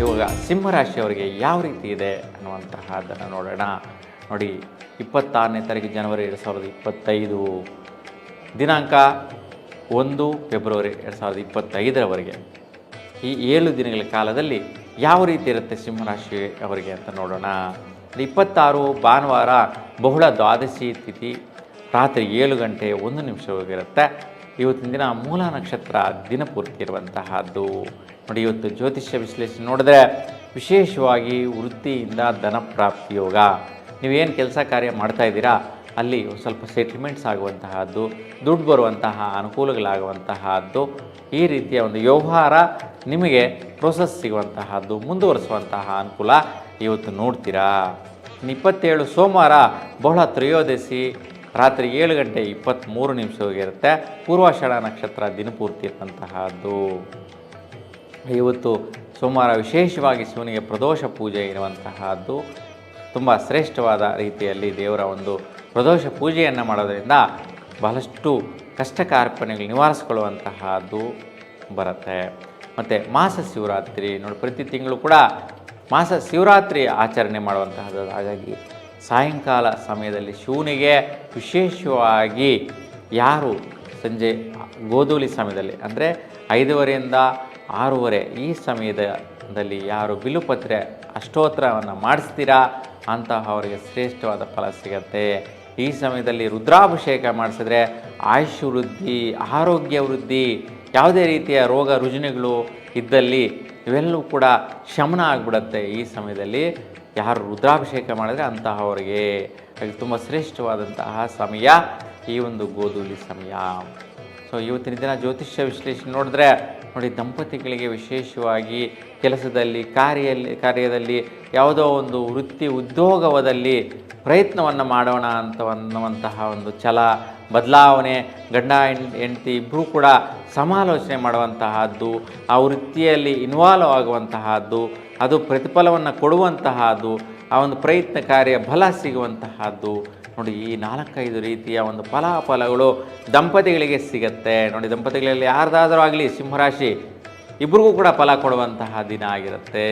ಇವಾಗ ಸಿಂಹರಾಶಿಯವರಿಗೆ ಯಾವ ರೀತಿ ಇದೆ ಅನ್ನುವಂತಹದ್ದನ್ನು ನೋಡೋಣ. ನೋಡಿ, ಇಪ್ಪತ್ತಾರನೇ ತಾರೀಕು ಜನವರಿ ಎರಡು ಸಾವಿರದ ಇಪ್ಪತ್ತೈದು. ದಿನಾಂಕ ಒಂದು ಫೆಬ್ರವರಿ ಎರಡು ಸಾವಿರದ ಇಪ್ಪತ್ತೈದರವರೆಗೆ. ಈ ಏಳು ದಿನಗಳ ಕಾಲದಲ್ಲಿ ಯಾವ ರೀತಿ ಇರುತ್ತೆ ಸಿಂಹರಾಶಿ ಅವರಿಗೆ ಅಂತ ನೋಡೋಣ. ಇಪ್ಪತ್ತಾರು ಭಾನುವಾರ ಬಹುಳ ದ್ವಾದಶಿ ತಿಥಿ, ರಾತ್ರಿ ಏಳು ಗಂಟೆ ಒಂದು ನಿಮಿಷವಾಗಿರುತ್ತೆ ಇವತ್ತಿನ ದಿನ ಮೂಲ ನಕ್ಷತ್ರ ದಿನಪೂರ್ತಿ ಇರುವಂತಹದ್ದು. ನೋಡಿ, ಇವತ್ತು ಜ್ಯೋತಿಷ್ಯ ವಿಶ್ಲೇಷಣೆ ನೋಡಿದ್ರೆ ವಿಶೇಷವಾಗಿ ವೃತ್ತಿಯಿಂದ ಧನಪ್ರಾಪ್ತಿಯೋಗ ಪ್ರಾಪ್ತಿ ಯೋಗ. ನೀವೇನು ಕೆಲಸ ಕಾರ್ಯ ಮಾಡ್ತಾ ಇದ್ದೀರಾ? ಅಲ್ಲಿ ಸ್ವಲ್ಪ ಸೆಟ್ಲ್ಮೆಂಟ್ಸ್ ಆಗುವಂತಹದ್ದು, ದುಡ್ಡು ಬರುವಂತಹ ಅನುಕೂಲಗಳಾಗುವಂತಹದ್ದು, ಈ ರೀತಿಯ ಒಂದು ವ್ಯವಹಾರ ನಿಮಗೆ ಪ್ರೋಸೆಸ್ ಸಿಗುವಂತಹದ್ದು, ಮುಂದುವರಿಸುವಂತಹ ಅನುಕೂಲ ಇವತ್ತು ನೋಡ್ತೀರಾ? ಇಪ್ಪತ್ತೇಳು ಸೋಮವಾರ ಬಹಳ ತ್ರಯೋದಶಿ ರಾತ್ರಿ ಏಳು ಗಂಟೆ ಇಪ್ಪತ್ತ್ಮೂರು ನಿಮಿಷವಾಗಿರುತ್ತೆ ಪೂರ್ವಾಷಾಢ ನಕ್ಷತ್ರ ದಿನಪೂರ್ತಿ ಇರುವಂತಹದ್ದು ಇವತ್ತು ಸೋಮವಾರ ವಿಶೇಷವಾಗಿ ಶಿವನಿಗೆ ಪ್ರದೋಷ ಪೂಜೆ ಇರುವಂತಹದ್ದು. ತುಂಬ ಶ್ರೇಷ್ಠವಾದ ರೀತಿಯಲ್ಲಿ ದೇವರ ಒಂದು ಪ್ರದೋಷ ಪೂಜೆಯನ್ನು ಮಾಡೋದರಿಂದ ಬಹಳಷ್ಟು ಕಷ್ಟ ಕಾರ್ಪಣ್ಯಗಳು ನಿವಾರಿಸ್ಕೊಳ್ಳುವಂತಹದ್ದು ಬರುತ್ತೆ. ಮತ್ತು ಮಾಸ ಶಿವರಾತ್ರಿ, ನೋಡಿ ಪ್ರತಿ ತಿಂಗಳು ಕೂಡ ಮಾಸ ಶಿವರಾತ್ರಿ ಆಚರಣೆ ಮಾಡುವಂತಹದ್ದು ಹಾಗಾಗಿ ಸಾಯಂಕಾಲ ಸಮಯದಲ್ಲಿ ಶಿವನಿಗೆ ವಿಶೇಷವಾಗಿ ಯಾರು ಸಂಜೆ ಗೋಧೂಳಿ ಸಮಯದಲ್ಲಿ ಅಂದರೆ ಐದೂವರೆಯಿಂದ ಆರೂವರೆ ಈ ಸಮಯದಲ್ಲಿ ಯಾರು ಬಿಲುಪತ್ರೆ ಅಷ್ಟೋತ್ತರವನ್ನು ಮಾಡಿಸ್ತೀರಾ ಅಂತಹವರಿಗೆ ಶ್ರೇಷ್ಠವಾದ ಫಲ ಸಿಗತ್ತೆ. ಈ ಸಮಯದಲ್ಲಿ ರುದ್ರಾಭಿಷೇಕ ಮಾಡಿಸಿದ್ರೆ ಆಯುಷ್ ವೃದ್ಧಿ, ಆರೋಗ್ಯ ವೃದ್ಧಿ, ಯಾವುದೇ ರೀತಿಯ ರೋಗ ರುಜಿನಗಳು ಇದ್ದಲ್ಲಿ ಇವೆಲ್ಲವೂ ಕೂಡ ಶಮನ ಆಗಿಬಿಡತ್ತೆ ಈ ಸಮಯದಲ್ಲಿ. ಯಾರು ರುದ್ರಾಭಿಷೇಕ ಮಾಡಿದ್ರೆ ಅಂತಹವರಿಗೆ ಅದು ತುಂಬ ಶ್ರೇಷ್ಠವಾದಂತಹ ಸಮಯ, ಈ ಒಂದು ಗೋಧೂಲಿ ಸಮಯ. ಸೊ ಇವತ್ತಿನ ದಿನ ಜ್ಯೋತಿಷ್ಯ ವಿಶ್ಲೇಷಣೆ ನೋಡಿದ್ರೆ ನೋಡಿ, ದಂಪತಿಗಳಿಗೆ ವಿಶೇಷವಾಗಿ ಕೆಲಸದಲ್ಲಿ ಕಾರ್ಯಲ್ಲಿ ಕಾರ್ಯದಲ್ಲಿ ಯಾವುದೋ ಒಂದು ವೃತ್ತಿ ಉದ್ಯೋಗವದಲ್ಲಿ ಪ್ರಯತ್ನವನ್ನು ಮಾಡೋಣ ಅಂತ ಅನ್ನುವಂತಹ ಒಂದು ಛಲ, ಬದಲಾವಣೆ, ಗಂಡ ಹೆಂಡತಿ ಇಬ್ಬರೂ ಕೂಡ ಸಮಾಲೋಚನೆ ಮಾಡುವಂತಹದ್ದು, ಆ ವೃತ್ತಿಯಲ್ಲಿ ಇನ್ವಾಲ್ವ್ ಆಗುವಂತಹದ್ದು, ಅದು ಪ್ರತಿಫಲವನ್ನು ಕೊಡುವಂತಹದ್ದು, ಆ ಒಂದು ಪ್ರಯತ್ನ ಕಾರ್ಯ ಫಲ ಸಿಗುವಂತಹದ್ದು ನೋಡಿ, ಈ ನಾಲ್ಕೈದು ರೀತಿಯ ಒಂದು ಫಲಾಫಲಗಳು ದಂಪತಿಗಳಿಗೆ ಸಿಗತ್ತೆ. ನೋಡಿ, ದಂಪತಿಗಳಲ್ಲಿ ಯಾರ್ದಾದರೂ ಆಗಲಿ, ಸಿಂಹರಾಶಿ, ಇಬ್ರಿಗೂ ಕೂಡ ಫಲ ಕೊಡುವಂತಹ ದಿನ ಆಗಿರುತ್ತೆ.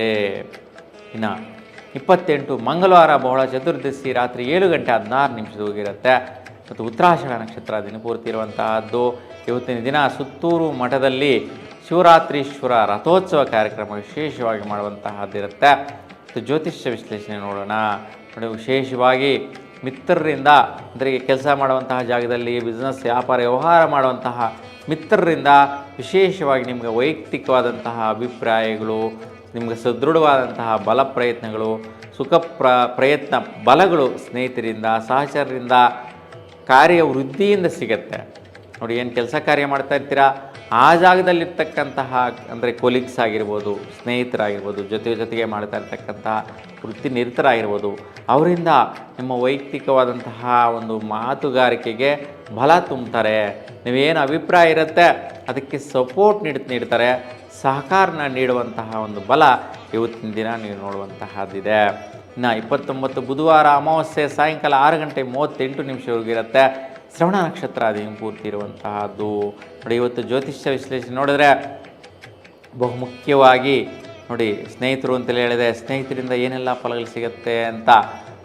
ಇನ್ನು ಇಪ್ಪತ್ತೆಂಟು ಮಂಗಳವಾರ ಬಹಳ ಚತುರ್ದಶಿ ರಾತ್ರಿ ಏಳು ಗಂಟೆ ಹದಿನಾರು ನಿಮಿಷದೋಗಿರುತ್ತೆ ಮತ್ತು ಉತ್ತರಾಷಾಢ ನಕ್ಷತ್ರ ದಿನಪೂರ್ತಿ ಇರುವಂತಹದ್ದು. ಇವತ್ತಿನ ದಿನ ಸುತ್ತೂರು ಮಠದಲ್ಲಿ ಶಿವರಾತ್ರೀಶ್ವರ ರಥೋತ್ಸವ ಕಾರ್ಯಕ್ರಮ ವಿಶೇಷವಾಗಿ ಮಾಡುವಂತಹದ್ದಿರುತ್ತೆ. ಮತ್ತು ಜ್ಯೋತಿಷ್ಯ ವಿಶ್ಲೇಷಣೆ ನೋಡೋಣ. ನೋಡಿ, ವಿಶೇಷವಾಗಿ ಮಿತ್ರರಿಂದ, ಅಂದರೆ ಕೆಲಸ ಮಾಡುವಂತಹ ಜಾಗದಲ್ಲಿ ಬಿಸ್ನೆಸ್ ವ್ಯಾಪಾರ, ವ್ಯವಹಾರ ಮಾಡುವಂತಹ ಮಿತ್ರರಿಂದ ವಿಶೇಷವಾಗಿ ನಿಮಗೆ ವೈಯಕ್ತಿಕವಾದಂತಹ ಅಭಿಪ್ರಾಯಗಳು, ನಿಮಗೆ ಸದೃಢವಾದಂತಹ ಬಲ ಪ್ರಯತ್ನಗಳು, ಸುಖ ಪ್ರ, ಪ್ರಯತ್ನ ಬಲಗಳು ಸ್ನೇಹಿತರಿಂದ, ಸಹಚರರಿಂದ ಕಾರ್ಯ ವೃದ್ಧಿಯಿಂದ ಸಿಗತ್ತೆ. ನೋಡಿ, ಏನು ಕೆಲಸ ಕಾರ್ಯ ಮಾಡ್ತಾ ಇರ್ತೀರಾ? ಆ ಜಾಗದಲ್ಲಿರ್ತಕ್ಕಂತಹ, ಅಂದರೆ ಕೊಲೀಗ್ಸ್ ಆಗಿರ್ಬೋದು, ಸ್ನೇಹಿತರಾಗಿರ್ಬೋದು, ಜೊತೆ ಜೊತೆಗೆ ಮಾಡ್ತಾ ಇರ್ತಕ್ಕಂತಹ ವೃತ್ತಿ ನಿರತರಾಗಿರ್ಬೋದು ಅವರಿಂದ ನಿಮ್ಮ ವೈಯಕ್ತಿಕವಾದಂತಹ ಒಂದು ಮಾತುಗಾರಿಕೆಗೆ ಬಲ ತುಂಬ್ತಾರೆ ನೀವೇನು ಅಭಿಪ್ರಾಯ ಇರುತ್ತೆ, ಅದಕ್ಕೆ ಸಪೋರ್ಟ್ ನೀಡ್, ನೀಡ್ತಾರೆ. ಸಹಕಾರನ ನೀಡುವಂತಹ ಒಂದು ಬಲ ಇವತ್ತಿನ ದಿನ ನೀವು ನೋಡುವಂತಹದ್ದಿದೆ. ಇನ್ನು ಇಪ್ಪತ್ತೊಂಬತ್ತು ಬುಧವಾರ ಅಮಾವಾಸ್ಯೆ ಸಾಯಂಕಾಲ ಆರು ಗಂಟೆ ಮೂವತ್ತೆಂಟು ನಿಮಿಷವರೆಗಿರುತ್ತೆ ಶ್ರವಣ ನಕ್ಷತ್ರ ಅದೇನು ಪೂರ್ತಿ ಇರುವಂತಹದ್ದು? ನೋಡಿ, ಇವತ್ತು ಜ್ಯೋತಿಷ್ಯ ವಿಶ್ಲೇಷಣೆ ನೋಡಿದ್ರೆ ಬಹುಮುಖ್ಯವಾಗಿ ನೋಡಿ, ಸ್ನೇಹಿತರು ಅಂತೇಳಿ ಹೇಳಿದೆ ಸ್ನೇಹಿತರಿಂದ ಏನೆಲ್ಲ ಫಲಗಳು ಸಿಗುತ್ತೆ ಅಂತ.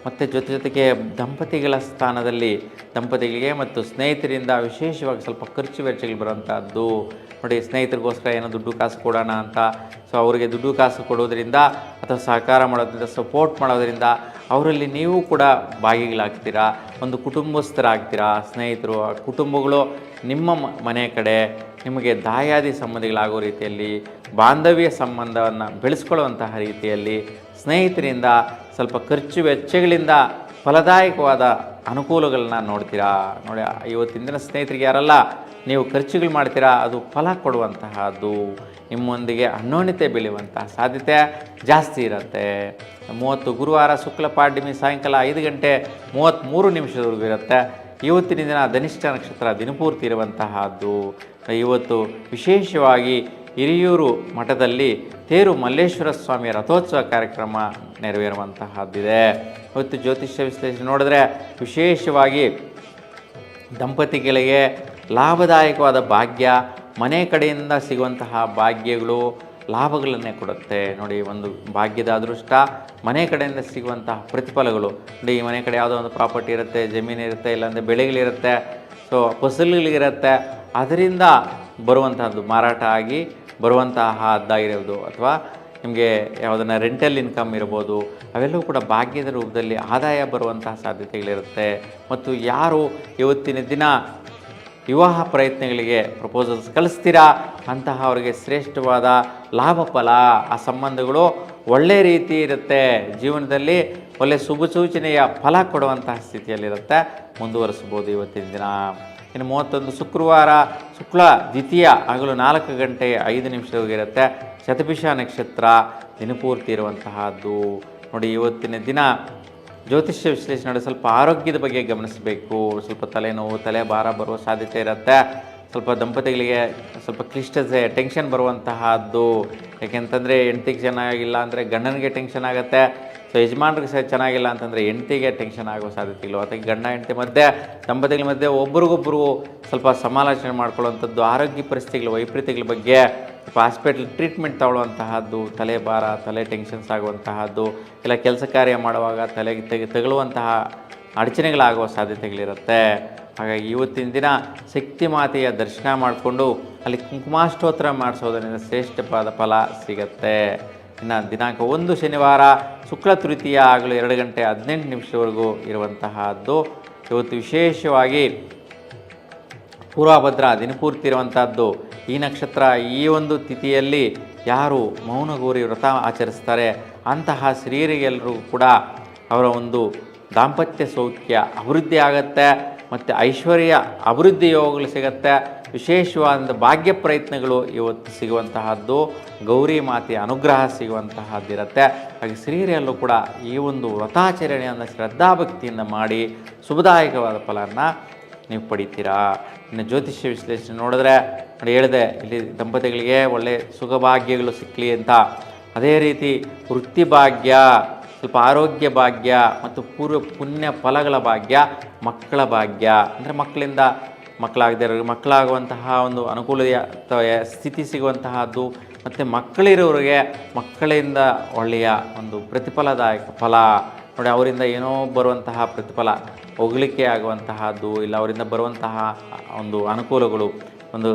ಮತ್ತು ಜೊತೆ ಜೊತೆಗೆ ದಂಪತಿಗಳ ಸ್ಥಾನದಲ್ಲಿ ದಂಪತಿಗಳಿಗೆ ಮತ್ತು ಸ್ನೇಹಿತರಿಂದ ವಿಶೇಷವಾಗಿ ಸ್ವಲ್ಪ ಖರ್ಚು ವೆಚ್ಚಗಳು ಬರೋಂಥದ್ದು ನೋಡಿ, ಸ್ನೇಹಿತರಿಗೋಸ್ಕರ ಏನೋ ದುಡ್ಡು ಕಾಸು ಕೊಡೋಣ ಅಂತ. ಸೊ ಅವರಿಗೆ ದುಡ್ಡು ಕಾಸು ಕೊಡೋದ್ರಿಂದ ಅಥವಾ ಸಹಕಾರ ಮಾಡೋದ್ರಿಂದ ಸಪೋರ್ಟ್ ಮಾಡೋದ್ರಿಂದ ಅವರಲ್ಲಿ ನೀವು ಕೂಡ ಭಾಗಿಗಳಾಗ್ತೀರಾ? ಒಂದು ಕುಟುಂಬಸ್ಥರಾಗ್ತೀರಾ? ಸ್ನೇಹಿತರು ಕುಟುಂಬಗಳು ನಿಮ್ಮ ಮನೆ ಕಡೆ ನಿಮಗೆ ದಾಯಾದಿ ಸಂಬಂಧಿಗಳಾಗೋ ರೀತಿಯಲ್ಲಿ, ಬಾಂಧವ್ಯ ಸಂಬಂಧವನ್ನು ಬೆಳೆಸ್ಕೊಳ್ಳುವಂತಹ ರೀತಿಯಲ್ಲಿ ಸ್ನೇಹಿತರಿಂದ ಸ್ವಲ್ಪ ಖರ್ಚು ವೆಚ್ಚಗಳಿಂದ ಫಲದಾಯಕವಾದ ಅನುಕೂಲಗಳನ್ನ ನೋಡ್ತೀರಾ? ನೋಡಿ, ಇವತ್ತಿನ ದಿನ ಸ್ನೇಹಿತರಿಗೆ ಯಾರಲ್ಲ, ನೀವು ಖರ್ಚುಗಳು ಮಾಡ್ತೀರಾ, ಅದು ಫಲ ಕೊಡುವಂತಹದ್ದು, ನಿಮ್ಮೊಂದಿಗೆ ಅನ್ಯೋನ್ಯತೆ ಬೆಳೆಯುವಂತಹ ಸಾಧ್ಯತೆ ಜಾಸ್ತಿ ಇರುತ್ತೆ. ಮೂವತ್ತು ಗುರುವಾರ ಶುಕ್ಲ ಪಾಡ್ಯಮಿ ಸಾಯಂಕಾಲ ಐದು ಗಂಟೆ ಮೂವತ್ತ್ಮೂರು ನಿಮಿಷದವರೆಗೂ ಇರುತ್ತೆ. ಇವತ್ತಿನ ದಿನ ಧನಿಷ್ಠ ನಕ್ಷತ್ರ ದಿನಪೂರ್ತಿ ಇರುವಂತಹದ್ದು. ಇವತ್ತು ವಿಶೇಷವಾಗಿ ಹಿರಿಯೂರು ಮಠದಲ್ಲಿ ತೇರು ಮಲ್ಲೇಶ್ವರ ಸ್ವಾಮಿಯ ರಥೋತ್ಸವ ಕಾರ್ಯಕ್ರಮ ನೆರವೇರುವಂತಹದ್ದಿದೆ. ಮತ್ತು ಜ್ಯೋತಿಷ್ಯ ವಿಶ್ಲೇಷಣೆ ನೋಡಿದ್ರೆ ವಿಶೇಷವಾಗಿ ದಂಪತಿಗಳಿಗೆ ಲಾಭದಾಯಕವಾದ ಭಾಗ್ಯ, ಮನೆ ಕಡೆಯಿಂದ ಸಿಗುವಂತಹ ಭಾಗ್ಯಗಳು ಲಾಭಗಳನ್ನೇ ಕೊಡುತ್ತೆ. ನೋಡಿ, ಒಂದು ಭಾಗ್ಯದ ಅದೃಷ್ಟ, ಮನೆ ಕಡೆಯಿಂದ ಸಿಗುವಂತಹ ಪ್ರತಿಫಲಗಳು. ನೋಡಿ, ಈ ಮನೆ ಕಡೆ ಯಾವುದೋ ಒಂದು ಪ್ರಾಪರ್ಟಿ ಇರುತ್ತೆ, ಜಮೀನು ಇರುತ್ತೆ, ಇಲ್ಲಾಂದರೆ ಬೆಳೆಗಳಿರುತ್ತೆ, ಸೊ ಫಸಲುಗಳಿರುತ್ತೆ. ಅದರಿಂದ ಬರುವಂಥದ್ದು ಮಾರಾಟ ಆಗಿ ಬರುವಂತಹ ಅದ್ದಾಗಿರೋದು ಅಥವಾ ನಿಮಗೆ ಯಾವುದನ್ನು ರೆಂಟಲ್ ಇನ್ಕಮ್ ಇರ್ಬೋದು, ಅವೆಲ್ಲವೂ ಕೂಡ ಭಾಗ್ಯದ ರೂಪದಲ್ಲಿ ಆದಾಯ ಬರುವಂತಹ ಸಾಧ್ಯತೆಗಳಿರುತ್ತೆ. ಮತ್ತು ಯಾರು ಇವತ್ತಿನ ದಿನ ವಿವಾಹ ಪ್ರಯತ್ನಗಳಿಗೆ ಪ್ರಪೋಸಲ್ಸ್ ಕಳಿಸ್ತೀರಾ? ಅಂತಹ ಅವರಿಗೆ ಶ್ರೇಷ್ಠವಾದ ಲಾಭ ಫಲ, ಆ ಸಂಬಂಧಗಳು ಒಳ್ಳೆ ರೀತಿ ಇರುತ್ತೆ. ಜೀವನದಲ್ಲಿ ಒಳ್ಳೆ ಶುಭ ಸೂಚನೆಯ ಫಲ ಕೊಡುವಂತಹ ಸ್ಥಿತಿಯಲ್ಲಿರುತ್ತೆ. ಮುಂದುವರಿಸ್ಬೋದು ಇವತ್ತಿನ ದಿನ. ಇನ್ನು ಮೂವತ್ತೊಂದು ಶುಕ್ರವಾರ ಶುಕ್ಲ ದ್ವಿತೀಯ ಆಗಲು ನಾಲ್ಕು ಗಂಟೆ ಐದು ನಿಮಿಷವಾಗಿರುತ್ತೆ ಶತಭಿಷ ನಕ್ಷತ್ರ ದಿನಪೂರ್ತಿ ಇರುವಂತಹದ್ದು. ನೋಡಿ, ಇವತ್ತಿನ ದಿನ ಜ್ಯೋತಿಷ್ಯ ವಿಶ್ಲೇಷಣೆ ಸ್ವಲ್ಪ ಆರೋಗ್ಯದ ಬಗ್ಗೆ ಗಮನಿಸಬೇಕು. ಸ್ವಲ್ಪ ತಲೆನೋವು ತಲೆ ಭಾರ ಬರುವ ಸಾಧ್ಯತೆ ಇರುತ್ತೆ. ಸ್ವಲ್ಪ ದಂಪತಿಗಳಿಗೆ ಸ್ವಲ್ಪ ಕ್ಲಿಷ್ಟತೆ ಟೆನ್ಷನ್ ಬರುವಂತಹದ್ದು. ಯಾಕೆಂತಂದರೆ ಜನ ಚೆನ್ನಾಗಿಲ್ಲ ಅಂದರೆ ಗಂಡನಿಗೆ ಟೆನ್ಷನ್ ಆಗುತ್ತೆ. ಸೊ ಯಜಮಾನ್ರಿಗೆ ಸಹ ಚೆನ್ನಾಗಿಲ್ಲ ಅಂತಂದರೆ ಹೆಂಡ್ತಿಗೆ ಟೆನ್ಷನ್ ಆಗೋ ಸಾಧ್ಯತೆಗಳು ಅಥವಾ ಗಂಡ, ಹೆಂಡತಿ ಮಧ್ಯೆ, ದಂಪತಿಗಳ ಮಧ್ಯೆ ಒಬ್ರಿಗೊಬ್ರು ಸ್ವಲ್ಪ ಸಮಾಲೋಚನೆ ಮಾಡ್ಕೊಳ್ಳುವಂಥದ್ದು, ಆರೋಗ್ಯ ಪರಿಸ್ಥಿತಿಗಳ ವೈಪರೀತ್ಯಗಳ ಬಗ್ಗೆ ಸ್ವಲ್ಪ ಹಾಸ್ಪಿಟ್ಲ್ ಟ್ರೀಟ್ಮೆಂಟ್ ತಗೊಳ್ಳುವಂತಹದ್ದು, ತಲೆ ಭಾರ, ತಲೆ ಟೆನ್ಷನ್ಸ್ ಆಗುವಂತಹದ್ದು, ಇಲ್ಲ ಕೆಲಸ ಕಾರ್ಯ ಮಾಡುವಾಗ ತಲೆಗೆ ತೆಗೆ ತಗಲುವಂತಹ ಅಡಚಣೆಗಳಾಗುವ ಸಾಧ್ಯತೆಗಳಿರುತ್ತೆ. ಹಾಗಾಗಿ ಇವತ್ತಿನ ದಿನ ಶಕ್ತಿ ಮಾತೆಯ ದರ್ಶನ ಮಾಡಿಕೊಂಡು ಅಲ್ಲಿ ಕುಂಕುಮಾಷ್ಟೋತ್ತರ ಮಾಡಿಸೋದರಿಂದ ಶ್ರೇಷ್ಠವಾದ ಫಲ ಸಿಗತ್ತೆ. ಇನ್ನು ದಿನಾಂಕ ಒಂದು ಶನಿವಾರ ಶುಕ್ಲ ತೃತೀಯ ಆಗಲು ಎರಡು ಗಂಟೆ ಹದಿನೆಂಟು ನಿಮಿಷದವರೆಗೂ ಇರುವಂತಹದ್ದು. ಇವತ್ತು ವಿಶೇಷವಾಗಿ ಪೂರ್ವಭದ್ರ ದಿನಪೂರ್ತಿ ಇರುವಂಥದ್ದು ಈ ನಕ್ಷತ್ರ ಈ ಒಂದು ತಿಥಿಯಲ್ಲಿ ಯಾರು ಮೌನಗೌರಿ ವ್ರತ ಆಚರಿಸ್ತಾರೆ ಅಂತಹ ಸ್ತ್ರೀಯರಿಗೆಲ್ಲರೂ ಕೂಡ ಅವರ ಒಂದು ದಾಂಪತ್ಯ ಸೌಖ್ಯ ಅಭಿವೃದ್ಧಿ ಆಗತ್ತೆ. ಮತ್ತು ಐಶ್ವರ್ಯ ಅಭಿವೃದ್ಧಿ ಯೋಗಗಳು ಸಿಗುತ್ತೆ. ವಿಶೇಷವಾದ ಭಾಗ್ಯ ಪ್ರಯತ್ನಗಳು ಇವತ್ತು ಸಿಗುವಂತಹದ್ದು. ಗೌರಿ ಮಾತೆಯ ಅನುಗ್ರಹ ಸಿಗುವಂತಹದ್ದಿರುತ್ತೆ ಹಾಗೆ ಸಿರಿಯರಲ್ಲೂ ಕೂಡ ಈ ಒಂದು ವ್ರತಾಚರಣೆಯನ್ನು ಶ್ರದ್ಧಾಭಕ್ತಿಯನ್ನು ಮಾಡಿ ಶುಭದಾಯಕವಾದ ಫಲವನ್ನು ನೀವು ಪಡಿತೀರಾ? ಇನ್ನು ಜ್ಯೋತಿಷ್ಯ ವಿಶ್ಲೇಷಣೆ ನೋಡಿದ್ರೆ, ನೋಡಿ ಹೇಳಿದೆ, ಇಲ್ಲಿ ದಂಪತಿಗಳಿಗೆ ಒಳ್ಳೆ ಸುಖಭಾಗ್ಯಗಳು ಸಿಕ್ಕಲಿ ಅಂತ. ಅದೇ ರೀತಿ ವೃತ್ತಿ ಭಾಗ್ಯ ಸ್ವಲ್ಪ ಆರೋಗ್ಯ ಭಾಗ್ಯ ಮತ್ತು ಪೂರ್ವ ಪುಣ್ಯ ಫಲಗಳ ಭಾಗ್ಯ ಮಕ್ಕಳ ಭಾಗ್ಯ. ಅಂದರೆ ಮಕ್ಕಳಿಂದ ಮಕ್ಕಳಾಗದೇ ಇರೋರಿಗೆ ಮಕ್ಕಳಾಗುವಂತಹ ಒಂದು ಅನುಕೂಲ ಅಥವಾ ಸ್ಥಿತಿ ಸಿಗುವಂತಹದ್ದು ಮತ್ತು ಮಕ್ಕಳಿರೋರಿಗೆ ಮಕ್ಕಳಿಂದ ಒಳ್ಳೆಯ ಒಂದು ಪ್ರತಿಫಲದಾಯಕ ಫಲ. ನೋಡಿ, ಅವರಿಂದ ಏನೋ ಬರುವಂತಹ ಪ್ರತಿಫಲ ಹೊಗಳಿಕೆ ಆಗುವಂತಹದ್ದು, ಇಲ್ಲ ಅವರಿಂದ ಬರುವಂತಹ ಒಂದು ಅನುಕೂಲಗಳು, ಒಂದು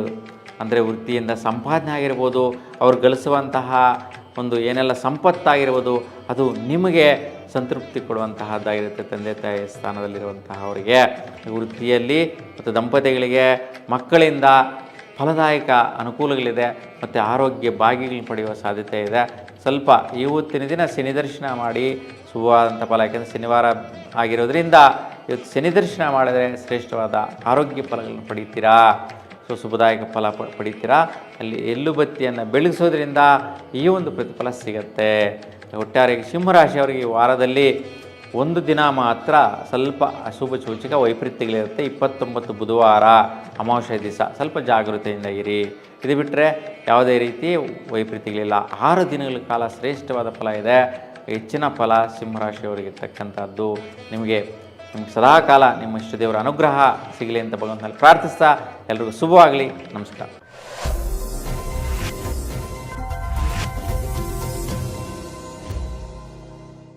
ಅಂದರೆ ವೃತ್ತಿಯಿಂದ ಸಂಪಾದನೆ ಆಗಿರ್ಬೋದು, ಅವ್ರು ಗಳಿಸುವಂತಹ ಒಂದು ಏನೆಲ್ಲ ಸಂಪತ್ತಾಗಿರ್ಬೋದು ಅದು ನಿಮಗೆ ಸಂತೃಪ್ತಿ ಕೊಡುವಂತಹದ್ದಾಗಿರುತ್ತೆ ತಂದೆ ತಾಯಿ ಸ್ಥಾನದಲ್ಲಿರುವಂತಹ ಅವರಿಗೆ. ವೃತ್ತಿಯಲ್ಲಿ ಮತ್ತು ದಂಪತಿಗಳಿಗೆ ಮಕ್ಕಳಿಂದ ಫಲದಾಯಕ ಅನುಕೂಲಗಳಿದೆ ಮತ್ತು ಆರೋಗ್ಯ ಭಾಗ್ಯಗಳನ್ನ ಪಡೆಯುವ ಸಾಧ್ಯತೆ ಇದೆ. ಸ್ವಲ್ಪ ಇವತ್ತಿನ ದಿನ ಶನಿ ದರ್ಶನ ಮಾಡಿ ಶುಭವಾದಂಥ ಫಲ, ಯಾಕೆಂದರೆ ಶನಿವಾರ ಆಗಿರೋದ್ರಿಂದ ಇವತ್ತು ಶನಿ ದರ್ಶನ ಮಾಡಿದರೆ ಶ್ರೇಷ್ಠವಾದ ಆರೋಗ್ಯ ಫಲಗಳನ್ನು ಪಡಿತೀರಾ? ಸೊ ಶುಭದಾಯಕ ಫಲ ಅಲ್ಲಿ ಎಳ್ಳು ಬತ್ತಿಯನ್ನು ಬೆಳಗಿಸೋದ್ರಿಂದ ಈ ಒಂದು ಪ್ರತಿಫಲ ಸಿಗತ್ತೆ. ಒಟ್ಟಾರೆ ಸಿಂಹರಾಶಿಯವರಿಗೆ ಈ ವಾರದಲ್ಲಿ ಒಂದು ದಿನ ಮಾತ್ರ ಸ್ವಲ್ಪ ಅಶುಭ ಸೂಚಕ ವೈಪರೀತ್ಯಗಳಿರುತ್ತೆ. ಇಪ್ಪತ್ತೊಂಬತ್ತು ಬುಧವಾರ ಅಮಾವಾಸ್ಯ ದಿವಸ. ಸ್ವಲ್ಪ ಜಾಗೃತೆಯಿಂದ ಇರಿ. ಇದು ಬಿಟ್ಟರೆ ಯಾವುದೇ ರೀತಿ ವೈಪರೀತ್ಯಗಳಿಲ್ಲ. ಆರು ದಿನಗಳ ಕಾಲ ಶ್ರೇಷ್ಠವಾದ ಫಲ ಇದೆ. ಹೆಚ್ಚಿನ ಫಲ ಸಿಂಹರಾಶಿಯವರಿಗೆ ಇರ್ತಕ್ಕಂಥದ್ದು ನಿಮಗೆ ನಿಮ್ಗೆ ಸದಾಕಾಲ ನಿಮ್ಮ ಇಷ್ಟದೇವರ ಅನುಗ್ರಹ ಸಿಗಲಿ ಅಂತ ಭಗವಂತನಲ್ಲಿ ಪ್ರಾರ್ಥಿಸ್ತಾ ಎಲ್ರಿಗೂ ಶುಭವಾಗಲಿ. ನಮಸ್ಕಾರ.